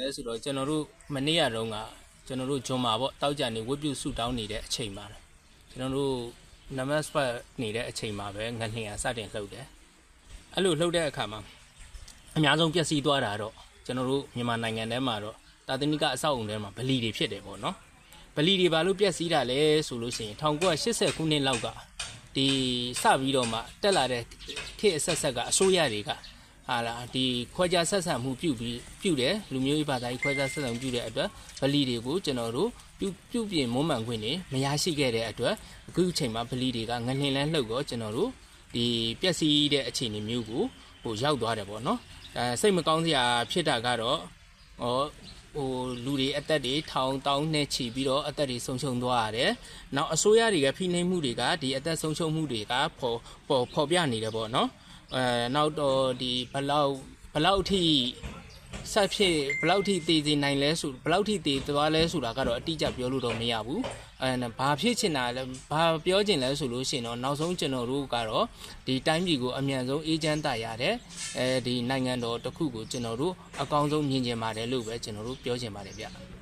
လဲဆိုတော့ကျွန်တော်တို့မနေ့ကတုန်းကကျွန်တော်တို့ဂျွန်မာပေါ့တောက်ကြနေဝတ်ပြုဆူတောင်းနေတဲ့အချိန်မှာကျွန်တော်တို့နမတ်စပတ်နေတဲ့အချိန်မှာပဲငနှင်ရစတင်လှုပ်တယ်အဲ့လိုလှုပ်တဲ့အခါမှာအများဆုံးပျက်စီးသွားတာတော့ကျွန်တော်တို့မြန်မာနိုင်ငံထဲမှာတော့တာသနိကအဆောက်အုံထဲမှာဗလီတွေဖြစ်တယ်ပေါ့နော်ဗလီတွေဘာလို့ပျက်စီးတာလဲဆိုလို့ရှိရင်1980ခုနှစ်လောက်ကဒီစပြီးတော့မှတက်လာတဲ့ခေတ်အဆက်ဆက်က အစိုးရတွေက ဟာလာဒီခွဲခြားဆက်ဆံမှုပြုပြီးပြုတယ်လူမျိုးရေးဘာသာရေးခွဲခြားဆက်ဆံမှုပြုတဲ့အတွက်ဗလီတွေကိုကျွန်တော်တို့ပြုပြုပြင်မွမ်းမံခွင့်တွေမရရှိခဲ့တဲ့အတွက်အခုချိန်မှာဗလီတွေကငလင်လန်းလှုပ်တော့ကျွန်တော်တို့ဒီပျက်စီးတဲ့အခြေအနေမျိုးကိုဟိုရောက်သွားတယ်ပေါ့နော်အဲစိတ်မကောင်းစရာဖြစ်တာကတော့ဟောဟိုလူတွေအသက်တွေထောင်တောင်းနဲ့ချီပြီးတော့အသက်တွေဆုံးရှုံးသွားရတယ်။နောက်အစိုးရတွေကဖိနှိပ်မှုတွေကဒီအသက်ဆုံးရှုံးမှုတွေကပေါ်ပေါ်ပေါ်ပြနေတယ်ပေါ့နော်။ အဲနောက်တော့ဒီဘလောက်ဘလောက်ထိဆက်ဖြစ်ဘလောက်ထိတည်စီနိုင်လဲဆိုဘလောက်ထိတည်သွားလဲဆိုတာကတော့အတိအကျပြောလို့တော့မရဘူး။အဲဘာဖြစ်ချင်တာလဲဘာပြောချင်လဲဆိုလို့ရှိရင်တော့နောက်ဆုံးကျွန်တော်တို့ကတော့ဒီတိုင်းပြည်ကိုအမြန်ဆုံးအေဂျင့်တာရတဲ့အဲဒီနိုင်ငံတော်တစ်ခုကိုကျွန်တော်တို့အကောင်းဆုံးမြင်ကျင်ပါတယ်လို့ပဲကျွန်တော်တို့ပြောချင်ပါတယ်ဗျ။